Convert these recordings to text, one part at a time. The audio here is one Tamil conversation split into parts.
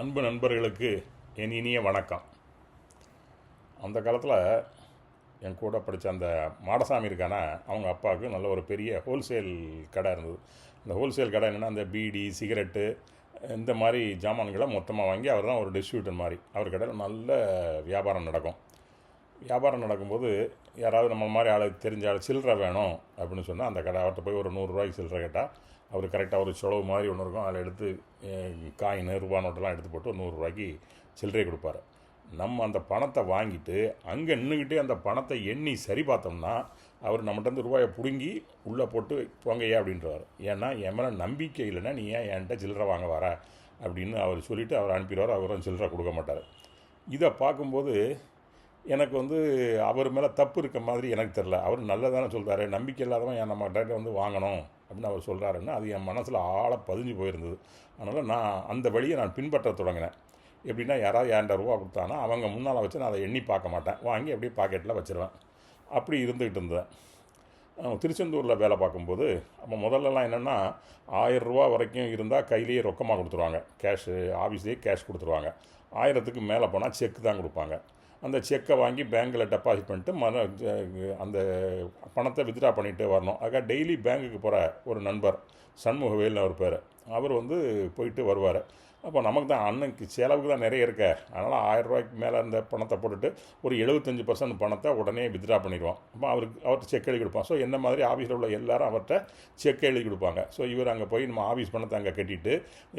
அன்பு நண்பர்களுக்கு என் இனிய வணக்கம். அந்த காலத்தில் என் கூட படித்த அந்த மாடசாமி இருக்கானா அவங்க அப்பாவுக்கு நல்ல ஒரு பெரிய ஹோல்சேல் கடை இருந்தது. இந்த ஹோல்சேல் கடை என்னென்னா அந்த பீடி சிகரெட்டு இந்த மாதிரி ஜாமான்களை மொத்தமாக வாங்கி அவர் தான் ஒரு டிஸ்ட்ரிபியூட்டர் மாதிரி. அவர் கடையில் நல்ல வியாபாரம் நடக்கும். வியாபாரம் நடக்கும்போது யாராவது நம்ம மாதிரி ஆளு தெரிஞ்ச ஆள் சில்லறை வேணும் அப்படின்னு சொன்னால் அந்த கடை அவர்கிட்ட போய் ஒரு நூறுரூவாய்க்கு சில்லறை கேட்டால் அவர் கரெக்டாக ஒரு செலவு மாதிரி ஒன்று இருக்கும். அதில் எடுத்து காயின் ரூபா நோட்டெல்லாம் எடுத்து போட்டு ஒரு நூறுரூவாய்க்கு சில்லறை கொடுப்பாரு. நம்ம அந்த பணத்தை வாங்கிட்டு அங்கே நின்றுக்கிட்டே அந்த பணத்தை எண்ணி சரி பார்த்தோம்னா அவர் நம்மகிட்ட ரூபாயை பிடுங்கி உள்ளே போட்டு போங்கய்யா அப்படின்றவார் ஏன்னா என் மேலே நம்பிக்கை இல்லைன்னா நீ ஏன் என்கிட்ட சில்லற வாங்க வர? அப்படின்னு அவர் சொல்லிவிட்டு அவர் அனுப்பிடுவார். அவரும் சில்லறை கொடுக்க மாட்டார். இதை பார்க்கும்போது எனக்கு வந்து அவர் மேலே தப்பு இருக்க மாதிரி எனக்கு தெரில அவர் நல்லதானே சொல்கிறாரு நம்பிக்கை இல்லாதவன் என் நம்ம டேட்டை வந்து வாங்கணும் அப்படின்னு அவர் சொல்கிறாருன்னு அது என் மனசில் ஆழ பதிஞ்சு போயிருந்தது. அதனால் நான் அந்த வழியை நான் பின்பற்ற தொடங்கினேன். எப்படின்னா யாராவது ஏண்ட ரூபா கொடுத்தானா அவங்க முன்னால் வச்சு நான் அதை எண்ணி பார்க்க மாட்டேன். வாங்கி அப்படியே பாக்கெட்டில் வச்சுருவேன். அப்படி இருந்துக்கிட்டு இருந்தேன். திருச்செந்தூரில் வேலை பார்க்கும்போது அப்போ முதல்லலாம் என்னென்னா ஆயிரரூவா வரைக்கும் இருந்தால் கையிலேயே ரொக்கமாக கொடுத்துருவாங்க. கேஷு ஆஃபீஸ்லேயே கேஷ் கொடுத்துருவாங்க. ஆயிரத்துக்கு மேலே போனால் செக் தான் கொடுப்பாங்க. அந்த செக்கை வாங்கி பேங்க்கில் டெபாசிட் பண்ணிட்டு மன அந்த பணத்தை வித்ட்ரா பண்ணிகிட்டே வரணும். ஆக டெய்லி பேங்க்குக்கு போகிற ஒரு நண்பர் சண்முகவேல்னு அவர் பேர். அவர் வந்து போயிட்டு வருவார். அப்போ நமக்கு தான் அன்னைக்கு செலவுக்கு தான் நிறைய இருக்க. அதனால் ஆயிரரூபாய்க்கு மேலே அந்த பணத்தை போட்டுட்டு ஒரு எழுபத்தஞ்சு பர்சன்ட் பணத்தை உடனே வித்ட்ரா பண்ணிடுவோம் அப்போ அவருக்கு அவர்கிட்ட செக் எழுதி கொடுப்பான். ஸோ என்ன மாதிரி ஆஃபீஸில் உள்ள எல்லாரும் அவர்கிட்ட செக் எழுதி கொடுப்பாங்க. ஸோ இவர் அங்கே போய் நம்ம ஆஃபீஸ் பணத்தை அங்கே கட்டிட்டு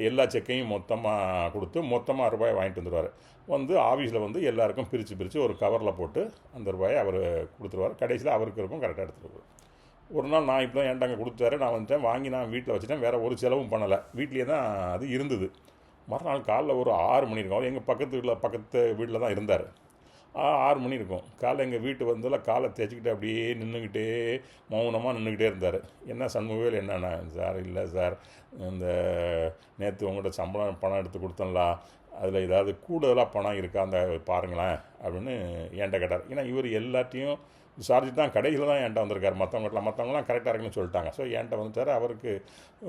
எல்லா செக்கையும் மொத்தமாக கொடுத்து மொத்தமாக ரூபாய் வாங்கிட்டு வந்துடுவார் வந்து ஆஃபீஸில் வந்து எல்லாருக்கும் பிரித்து பிரித்து ஒரு கவரில் போட்டு அந்த ரூபாயை அவர் கொடுத்துருவார். கடைசியில் அவருக்கு இருக்கும் கரெக்டாக எடுத்துருவார் ஒரு நாள் நான் இப்போ தான் என்கிட்ட அங்கே கொடுத்தாரு. நான் வந்துட்டேன். வாங்கி நான் வீட்டில் வச்சுட்டேன். வேறு ஒரு செலவும் பண்ணலை. வீட்லேயே தான் அது இருந்தது. மறுநாள் காலைல ஒரு ஆறு மணி இருக்கும். அவர் எங்கள் பக்கத்து வீட்டில் பக்கத்து வீட்டில் தான் இருந்தார். ஆறு மணி இருக்கும். காலைல எங்கள் வீட்டு வந்ததில் காலை தேய்ச்சிக்கிட்டு அப்படியே நின்றுக்கிட்டே மௌனமாக நின்றுக்கிட்டே இருந்தார். என்ன சண்முகவேல் என்னண்ணா? சார் இல்லை சார். இந்த நேற்று உங்கள்கிட்ட சம்பளம் பணம் எடுத்து கொடுத்தோம்ல அதில் ஏதாவது கூடுதலாக பணம் இருக்கா? அந்த பாருங்களேன். அப்படின்னு என்கிட்ட கேட்டார். ஏன்னா இவர் எல்லாத்தையும் சார்ஜி தான் கடையில் தான் என்கிட்ட வந்திருக்காரு. மற்றவங்களாம் மற்றவங்களாம் கரெக்டாக இருக்குன்னு சொல்லிட்டாங்க. ஸோ என்கிட்ட வந்துட்டார். அவருக்கு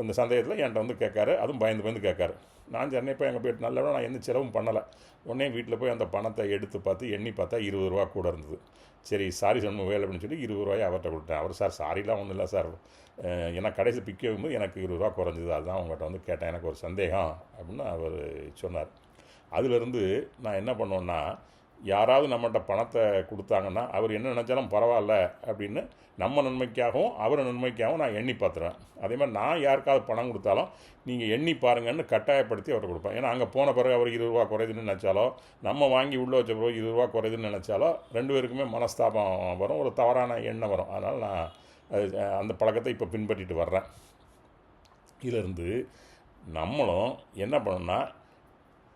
இந்த சந்தேகத்தில் என்கிட்ட வந்து கேட்காரு. அதுவும் பயந்து பயந்து கேட்காரு. நான் சென்னை போய் அங்கே போயிட்டு நல்ல நான் எந்த செலவும் பண்ணலை. உடனே வீட்டில் போய் அந்த பணத்தை எடுத்து பார்த்து எண்ணி பார்த்தா இருபது ரூபா கூட இருந்தது. சரி சாரி சண்முகவேல் அப்படின்னு சொல்லி இருபது ரூபாயை அவர்கிட்ட கொடுத்தேன். அவர் சார் சாரிலாம் ஒன்றும் இல்லை சார். ஏன்னா கடைசி பிக்க வைக்கும்போது எனக்கு இருபது ரூபா குறைஞ்சது. அதுதான் அவங்ககிட்ட வந்து கேட்டேன். எனக்கு ஒரு சந்தேகம் அப்படின்னு அவர் சொன்னார். அதிலிருந்து நான் என்ன பண்ணோன்னா யாராவது நம்மகிட்ட பணத்தை கொடுத்தாங்கன்னா அவர் என்ன நினச்சாலும் பரவாயில்ல அப்படின்னு நம்ம நன்மைக்காகவும் அவர் நன்மைக்காகவும் நான் எண்ணி பார்த்துருவேன் அதே மாதிரி நான் யாருக்காவது பணம் கொடுத்தாலும் நீங்கள் எண்ணி பாருங்கன்னு கட்டாயப்படுத்தி அவர் கொடுப்பேன். ஏன்னா அங்கே போன பிறகு அவர் இருபது ரூபா குறையுதுன்னு நினச்சாலோ நம்ம வாங்கி உள்ளே வச்ச பிறகு இருபது ரூபா குறையுதுன்னு நினச்சாலோ ரெண்டு பேருக்குமே மனஸ்தாபம் வரும் ஒரு தவறான எண்ணம் வரும். அதனால் நான் அந்த பழக்கத்தை இப்போ பின்பற்றிட்டு வர்றேன். இதிலிருந்து நம்மளும் என்ன பண்ணணும்னா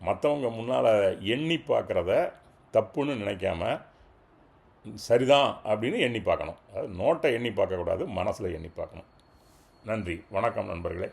மற்றவங்க முன்னால் எண்ணி பார்க்குறத தப்புன்னு நினைக்காம சரிதான் அப்படின்னு எண்ணி பார்க்கணும். அதாவது நோட்டை எண்ணி பார்க்கக்கூடாது மனசில் எண்ணி பார்க்கணும். நன்றி. வணக்கம் நண்பர்களே.